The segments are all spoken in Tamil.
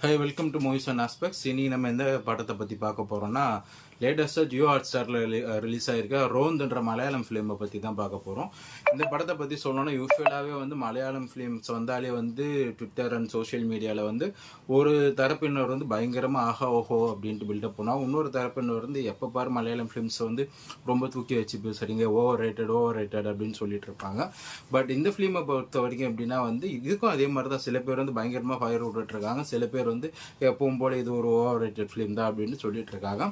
Hi welcome to movies and aspects இனி நம்ம எந்த படத்தை பற்றி பார்க்க போகிறோம்னா லேட்டஸ்ட்டாக ஜியோ ஹாட் ஸ்டாரில் ரிலீஸ் ஆகிருக்க ரோந்துன்ற மலையாளம் ஃபிலிமை பற்றி தான் பார்க்க போகிறோம் இந்த படத்தை பற்றி சொல்லணும்னா யூஸ்வலாகவே வந்து மலையாளம் ஃபிலிம்ஸ் வந்தாலே வந்து ட்விட்டர் அண்ட் சோஷியல் மீடியாவில் வந்து ஒரு தரப்பினர் வந்து பயங்கரமாக ஆஹா ஓஹோ அப்படின்ட்டு பில்டப் பண்ணால் இன்னொரு தரப்பினர் வந்து எப்போ பாரு மலையாளம் ஃபிலிம்ஸ் வந்து ரொம்ப தூக்கி வச்சு பேசுறீங்க ஓவர் ரேட்டட் ஓவர் ரேட்டட் அப்படின்னு சொல்லிட்டு இருப்பாங்க. பட் இந்த ஃபிலிமை பொறுத்த வரைக்கும் எப்படின்னா வந்து இதுக்கும் அதே மாதிரி தான் சில பேர் வந்து பயங்கரமாக ஃபயர் விட்டுட்டுருக்காங்க சில பேர் வந்து எப்பவும் போல இது ஒரு ஓவர் ரேட்டட் ஃபிலிம் தான் அப்படின்னு சொல்லிட்டு இருக்காங்க.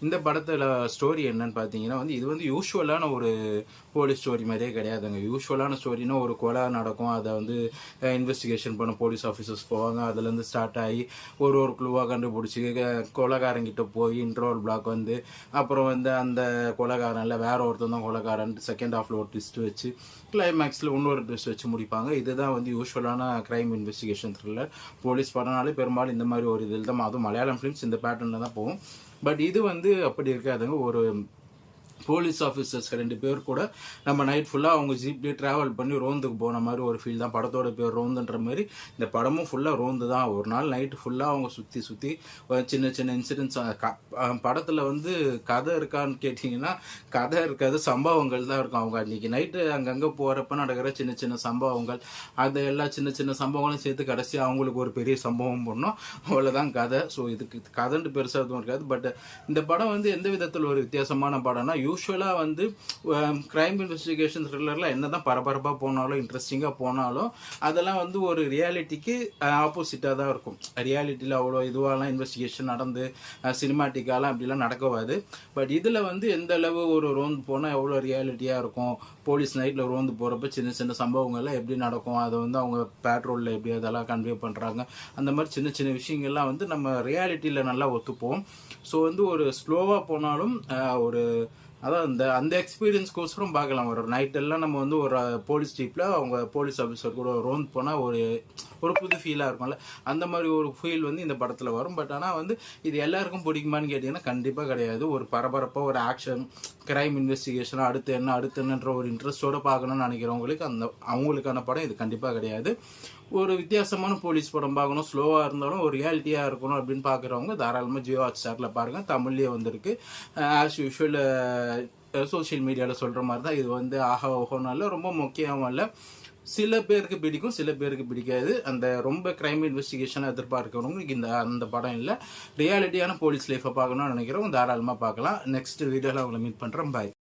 இந்த படத்தில் ஸ்டோரி என்னன்னு பார்த்தீங்கன்னா வந்து இது வந்து யூஸ்வலான ஒரு போலீஸ் ஸ்டோரி மாதிரியே கிடையாதுங்க. யூஸ்வலான ஸ்டோரினா ஒரு கொலை நடக்கும். அதை வந்து இன்வெஸ்டிகேஷன் பண்ண போலீஸ் ஆஃபீஸர்ஸ் போவாங்க. அதுலேருந்து ஸ்டார்ட் ஆகி ஒரு ஒரு குழுவாக கண்டுபிடிச்சி க- கொலைகாரங்கிட்ட போய் இன்ட்ரோல் பிளாக் வந்து அப்புறம் வந்து அந்த கொலைகாரன்ல வேற ஒருத்தன் தான் கொலைகாரன் செகண்ட் ஹாஃபில் ஒரு ட்விஸ்ட் வச்சு கிளைமேக்ஸில் இன்னொரு ட்விஸ்ட் வச்சு முடிப்பாங்க. இதுதான் வந்து யூஸ்வலான க்ரைம் இன்வெஸ்டிகேஷன் த்ரில்லர் போலீஸ் படம்னாலே பெரும்பாலும் இந்த மாதிரி ஒரு இதில் தான் அதுவும் மலையாளம் ஃபிலிம்ஸ் இந்த பேட்டர்னில் தான் போகும். பட் இது வந்து அப்படி இருக்காதுங்க. ஒரு போலீஸ் ஆஃபீஸர்ஸ் ரெண்டு பேர் கூட நம்ம நைட் ஃபுல்லாக அவங்க ஜீப்லேயே ட்ராவல் பண்ணி ரோந்துக்கு போன மாதிரி ஒரு ஃபீல் தான். படத்தோட பேர் ரோந்துன்ற மாதிரி இந்த படமும் ஃபுல்லாக ரோந்து தான். ஒரு நாள் நைட்டு ஃபுல்லாக அவங்க சுற்றி சுற்றி சின்ன சின்ன இன்சிடென்ட்ஸ் படத்தில் வந்து கதை இருக்கான்னு கேட்டிங்கன்னா கதை இருக்காது சம்பவங்கள் தான் இருக்கும். அவங்க அன்றைக்கி நைட்டு அங்கங்கே போகிறப்ப நடக்கிற சின்ன சின்ன சம்பவங்கள் அது எல்லா சின்ன சின்ன சம்பவங்களும் சேர்த்து கடைசி அவங்களுக்கு ஒரு பெரிய சம்பவம் பண்ணோம். அவ்வளோதான் கதை. ஸோ இதுக்கு கதைன்ட்டு பெருசாக எதுவும் இருக்காது. பட் இந்த படம் வந்து எந்த விதத்தில் ஒரு வித்தியாசமான படம்னா யூஸ்வலாக வந்து க்ரைம் இன்வெஸ்டிகேஷன் த்ரில்லரில் என்ன தான் பரபரப்பாக போனாலும் இன்ட்ரெஸ்டிங்காக போனாலும் அதெல்லாம் வந்து ஒரு ரியாலிட்டிக்கு uh, ஆப்போசிட்டாக தான் இருக்கும். ரியாலிட்டியில் அவ்வளோ இதுவாகலாம் இன்வெஸ்டிகேஷன் நடந்து uh, சினிமாட்டிக்காலாம் அப்படிலாம் நடக்கவாது. பட் இதில் வந்து எந்த அளவு ஒரு ரோந்து போனால் எவ்வளோ ரியாலிட்டியாக இருக்கும்? போலீஸ் நைட்டில் ரோந்து போகிறப்ப சின்ன சின்ன சம்பவங்கள்லாம் எப்படி நடக்கும்? அதை வந்து அவங்க பேட்ரோலில் எப்படி அதெல்லாம் கன்வே பண்ணுறாங்க அந்த மாதிரி சின்ன சின்ன விஷயங்கள்லாம் வந்து நம்ம ரியாலிட்டியில் நல்லா ஒத்துப்போம். ஸோ வந்து ஒரு ஸ்லோவாக போனாலும் uh, ஒரு அதான் இந்த அந்த எக்ஸ்பீரியன்ஸ்க்கோசரம் பார்க்கலாம். ஒரு நைட்டெல்லாம் நம்ம வந்து ஒரு போலீஸ் ஜீப்பில் அவங்க போலீஸ் ஆஃபீஸர் கூட ரோன் போனால் ஒரு ஒரு புது ஃபீலாக இருக்கும்ல. அந்த மாதிரி ஒரு ஃபீல் வந்து இந்த படத்தில் வரும். பட் ஆனால் வந்து இது எல்லாருக்கும் பிடிக்குமான்னு கேட்டிங்கன்னா கண்டிப்பாக கிடையாது. ஒரு பரபரப்பாக ஒரு ஆக்ஷன் கிரைம் இன்வெஸ்டிகேஷன் அடுத்து என்ன அடுத்து என்னன்ற ஒரு இன்ட்ரெஸ்ட்டோடு பார்க்கணும்னு நினைக்கிறவங்களுக்கு அந்த அவங்களுக்கான படம் இது கண்டிப்பாக கிடையாது. ஒரு வித்தியாசமான போலீஸ் படம் பார்க்கணும். ஸ்லோவாக இருந்தாலும் ஒரு ரியாலிட்டியாக இருக்கணும் அப்படின்னு பார்க்குறவங்க தாராளமாக ஜியோ ஹாட் ஸ்டாரில் பாருங்கள் தமிழ்லேயே வந்திருக்கு. ஆஸ் யூஷுவல் சோஷியல் மீடியாவில் சொல்கிற மாதிரி தான் இது வந்து ஆஹா ஓஹோன்னு ரொம்ப முக்கியமாக இல்லை. சில பேருக்கு பிடிக்கும் சில பேருக்கு பிடிக்காது. அந்த ரொம்ப கிரைம் இன்வெஸ்டிகேஷனை எதிர்பார்க்கிறவங்களுக்கு இந்த அந்த படம் இல்லை. ரியாலிட்டியான போலீஸ் லைஃப்பை பார்க்கணும்னு நினைக்கிறவங்க தாராளமாக பார்க்கலாம். நெக்ஸ்ட் வீடியோவில் அவங்களை மீட் பண்ணுறேன் பாய்